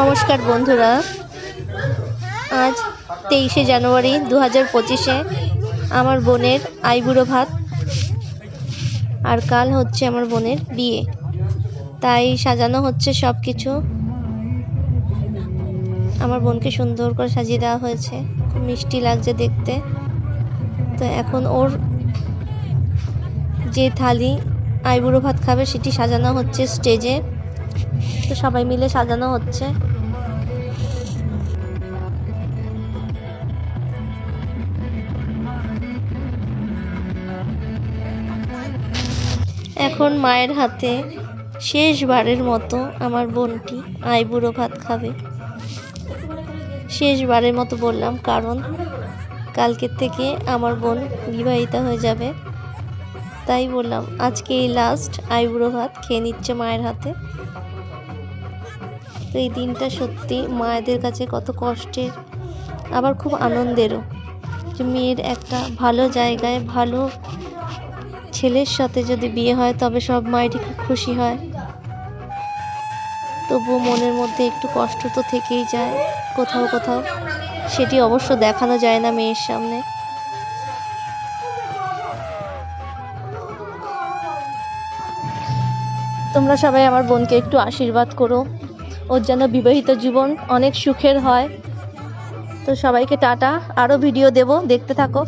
নমস্কার বন্ধুরা। আজ তেইশে জানুয়ারি দু হাজার পঁচিশে আমার বোনের আইবুড়ো ভাত, আর কাল হচ্ছে আমার বোনের বিয়ে। তাই সাজানো হচ্ছে সব কিছু আমার বোনকে সুন্দর করে সাজিয়ে দেওয়া হয়েছে। খুব মিষ্টি লাগছে দেখতে। তো এখন ওর যে থালি আইবুড়ো ভাত খাবে, সেটি সাজানো হচ্ছে স্টেজে। তো সবাই মিলে সাজানো হচ্ছে। এখন মায়ের হাতে শেষবারের মতো আমার বোনটি আইবুড়ো ভাত খাবে। শেষবারের মতো বললাম, কারণ কালকের থেকে আমার বোন বিবাহিতা হয়ে যাবে। তাই বললাম, আজকে এই লাস্ট আইবুড়ো ভাত খেয়ে নিচ্ছে মায়ের হাতে। তো এই দিনটা সত্যি মায়েদের কাছে কত কষ্টের, আবার খুব আনন্দেরও যে মেয়ের একটা ভালো জায়গায় ভালো ছেলের সাথে যদি বিয়ে হয়, তবে সব মায়েরই খুব খুশি হয়। তবুও মনের মধ্যে একটু কষ্ট তো থেকেই যায়, কোথাও কোথাও। সেটি অবশ্য দেখানো যায় না মেয়ের সামনে। তোমরা সবাই আমার বোনকে একটু আশীর্বাদ করো। ওর যেন বিবাহিত জীবন অনেক সুখের হয়। তো সবাইকে টাটা। আরও ভিডিও দেব। দেখতে থাকো।